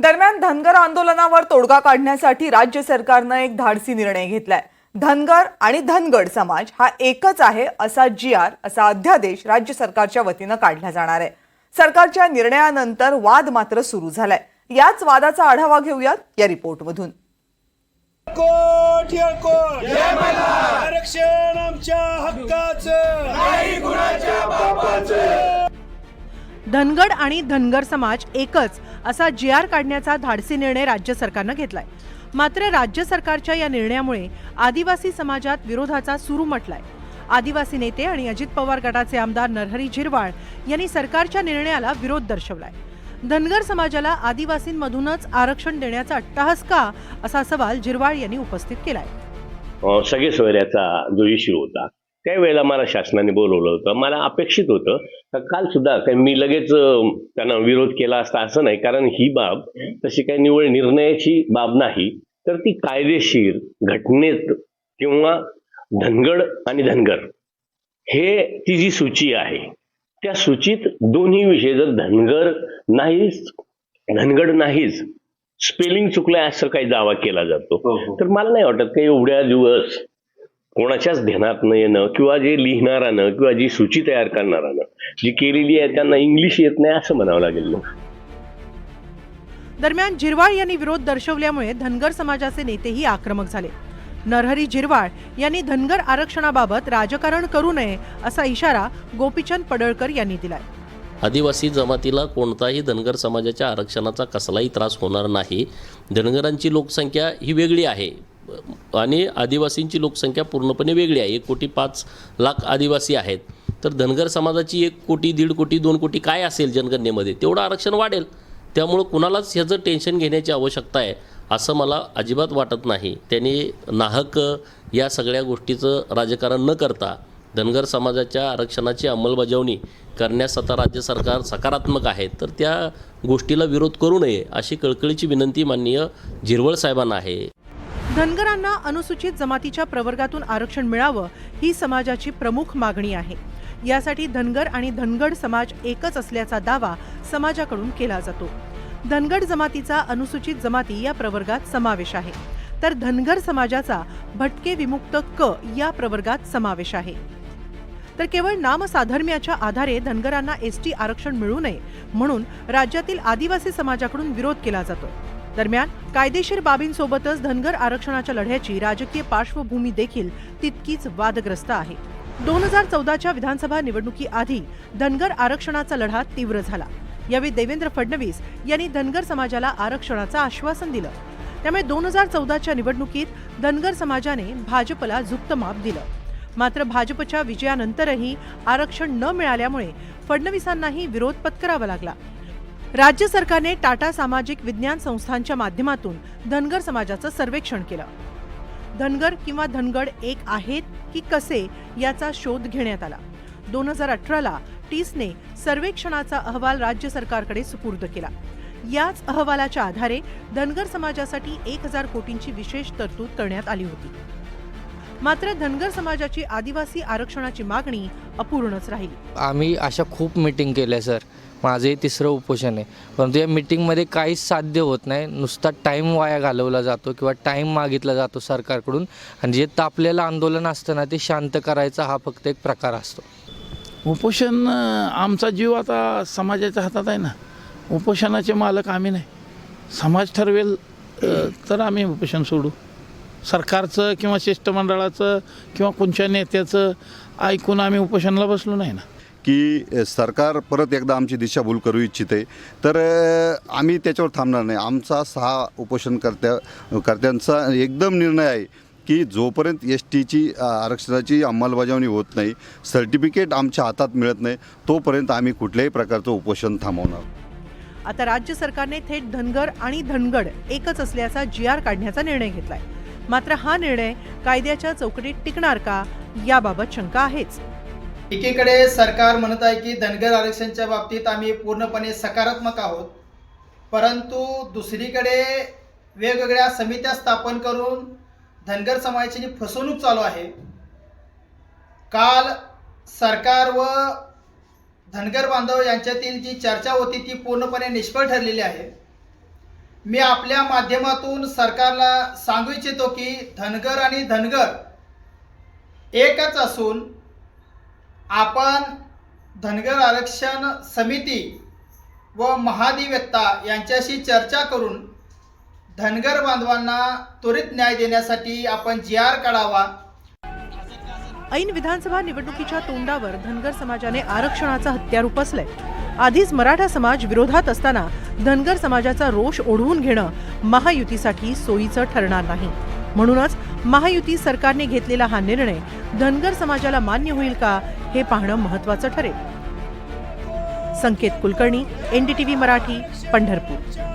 दरम्यान धनगर आंदोलनावर तोडगा काढण्यासाठी राज्य सरकारनं एक धाडसी निर्णय घेतलाय. धनगर आणि धनगड समाज हा एकच आहे असा जी आर असा अध्यादेश राज्य सरकारच्या वतीनं काढला जाणार आहे. सरकारच्या निर्णयानंतर वाद मात्र सुरू झालाय. याच वादाचा आढावा घेऊयात या रिपोर्टमधून. आरक्षण आमच्या हक्काचं. धनगड आणि धनगर समाज एकच असा जी आर काढण्याचा धाडसी निर्णय राज्य सरकारनं घेतलाय. मात्र राज्य सरकारच्या या निर्णयामुळे आदिवासी समाजात विरोधाचा सुरू म्हटलाय. आदिवासी नेते आणि अजित पवार गटाचे आमदार नरहरी झिरवाळ यांनी सरकारच्या निर्णयाला विरोध दर्शवलाय. धनगर समाजाला आदिवासींमधूनच आरक्षण देण्याचा अट्टहास का? असा सवाल झिरवाळ यांनी उपस्थित केलाय. सगळे सोयऱ्याचा जो इश्यू होता. त्यावेळेला मला शासनाने बोलवलं होतं. मला अपेक्षित होतं का काल सुद्धा काही मी लगेच त्यांना विरोध केला असता असं नाही. कारण ही बाब तशी काही निवड निर्णयाची बाब नाही. तर ती कायदेशीर घटनेत किंवा धनगड आणि धनगर हे ती जी सूची आहे त्या सूचीत दोन्ही विषय जर धनगर नाहीच धनगड नाहीच स्पेलिंग चुकलंय असं काही दावा केला जातो. तर मला नाही वाटत काही एवढ्या दिवस कोणाच्याच ध्यानात न येणं किंवा जे लिहिणारानं किंवा जी सूची तयार करणारानं जी केलेली आहे त्यांना इंग्लिश येत नाही असं म्हणावं लागेल दरम्यान झिरवाळ यांनी विरोध दर्शवल्यामुळे धनगर समाजाचे नेतेही आक्रमक झाले. नरहरी झिरवाळ यांनी धनगर आरक्षणाबाबत राजकारण करू नये असा इशारा गोपीचंद पडळकर यांनी दिलाय. आदिवासी जमातीला कोणताही धनगर समाजाच्या आरक्षणाचा कसलाही त्रास होणार नाही. धनगरांची लोकसंख्या ही वेगळी आहे. आणि आदिवासींची लोकसंख्या पूर्णपणे वेगळी आहे. एक कोटी पाच लाख आदिवासी आहेत. तर धनगर समाजाची एक कोटी दीड कोटी दोन कोटी काय असेल जनगणनेमध्ये? तेवढं आरक्षण वाढेल. त्यामुळं कुणालाच ह्याचं टेन्शन घेण्याची आवश्यकता आहे असं मला अजिबात वाटत नाही. त्यांनी नाहक या सगळ्या गोष्टीचं राजकारण न करता धनगर समाजाच्या आरक्षणाची अंमलबजावणी करण्यास आता राज्य सरकार सकारात्मक आहे. तर त्या गोष्टीला विरोध करू नये अशी कळकळीची विनंती माननीय झिरवळ साहेबांना आहे. धनगरांना अनुसूचित जमातीच्या प्रवर्गातून आरक्षण मिळावं ही समाजाची प्रमुख मागणी आहे. यासाठी धनगर आणि धनगड समाज एकच असल्याचा दावा समाजाकडून केला जातो. धनगड जमातीचा अनुसूचित जमाती या प्रवर्गात समावेश आहे. तर धनगर समाजाचा भटके विमुक्त क या प्रवर्गात समावेश आहे. तर केवळ नामसाधर्म्याच्या आधारे धनगरांना एस टी आरक्षण मिळू नये म्हणून राज्यातील आदिवासी समाजाकडून विरोध केला जातो. दरम्यान कायदेशीर बाबींसोबतच धनगर आरक्षणाच्या लढ्याची राजकीय पार्श्वभूमी देखील तितकीच वादग्रस्त आहे. दोन हजार चौदाच्या विधानसभा निवडणुकीआधी धनगर आरक्षणाचा लढा तीव्र झाला. यावेळी देवेंद्र फडणवीस यांनी धनगर समाजाला आरक्षणाचं आश्वासन दिलं. त्यामुळे दोन हजार चौदाच्या निवडणुकीत धनगर समाजाने भाजपला झुकतं माप दिलं. मात्र भाजपच्या विजयानंतरही आरक्षण न मिळाल्यामुळे फडणवीसांनाही विरोध पत्करावा लागला. राज्य सरकारने टाटा सामाजिक विज्ञान संस्थांच्या माध्यमातून धनगर समाजाचं सर्वेक्षण केलं. धनगर किंवा धनगड एक आहेत की कसे याचा शोध घेण्यात आला. दोन हजार अठराला टीसने सर्वेक्षणाचा अहवाल राज्य सरकारकडे सुपूर्द केला. याच अहवालाच्या आधारे धनगर समाजासाठी एक हजार कोटींची विशेष तरतूद करण्यात आली होती. मात्र धनगर समाजाची आदिवासी आरक्षणाची मागणी अपूर्णच राहिली. आम्ही अशा खूप मीटिंग केल्या सर माझंही तिसरं उपोषण आहे. परंतु या मिटिंगमध्ये काहीच साध्य होत नाही. नुसता टाईम वाया घालवला जातो किंवा टाईम मागितला जातो सरकारकडून. आणि जे तापलेलं आंदोलन असतं ना ते शांत करायचा हा फक्त एक प्रकार असतो. उपोषण आमचा जीव आता समाजाच्या हातात आहे ना. उपोषणाचे मालक आम्ही नाही. समाज ठरवेल तर आम्ही उपोषण सोडू. सरकारचं किंवा शिष्टमंडळाचं किंवा कोणत्या नेत्याचं ऐकून आम्ही उपोषणाला बसलो नाही ना. की सरकार परत एकदा आमची दिशाभूल करू इच्छिते. तर आम्ही त्याच्यावर थांबणार नाही. आमचा सहा उपोषणकर्त्या कर्त्यांचा एकदम निर्णय आहे की जोपर्यंत एस टीची आरक्षणाची अंमलबजावणी होत नाही सर्टिफिकेट आमच्या हातात मिळत नाही तोपर्यंत आम्ही कुठल्याही प्रकारचं उपोषण थांबवणार आता राज्य सरकारने थेट धनगर आणि धनगड एकच असल्याचा जी आर काढण्याचा निर्णय घेतलाय. मात्र हा निर्णय कायद्याच्या चौकटीत टिकणार का? याबाबत शंका आहेच. एकीकडे सरकार म्हणत आहे की धनगर आरक्षणच्या बाबतीत आम्ही पूर्णपणे सकारात्मक आहोत. परंतु दुसरीकडे वेगवेगळ्या समित्या स्थापन करून धनगर समाजाची फसवणूक चालू आहे. काल सरकार व धनगर बांधव यांच्यातील जी चर्चा होती ती पूर्णपणे निष्फळ ठरलेली आहे. मी आपल्या माध्यमातून सरकारला सांगू इच्छितो की धनगर आणि धनगर एकच असून आपण धनगर आरक्षण समिती व महाधिवक्ता यांच्याशी चर्चा करून धनगर बांधवांना त्वरित न्याय देण्यासाठी आपण जी आर काढावा. ऐन विधानसभा निवडणुकीच्या तोंडावर धनगर समाजाने आरक्षणाचा हत्यार उपसलंय आधीच मराठा समाज विरोधात असताना धनगर समाजाचा रोष ओढवून घेणं महायुतीसाठी सोयीचं ठरणार नाही. म्हणूनच महायुती सरकारने घेतलेला हा निर्णय धनगर समाजाला मान्य होईल का हे पाहणं महत्वाचं ठरेल. संकेत कुलकर्णी एनडीटीव्ही मराठी पंढरपूर.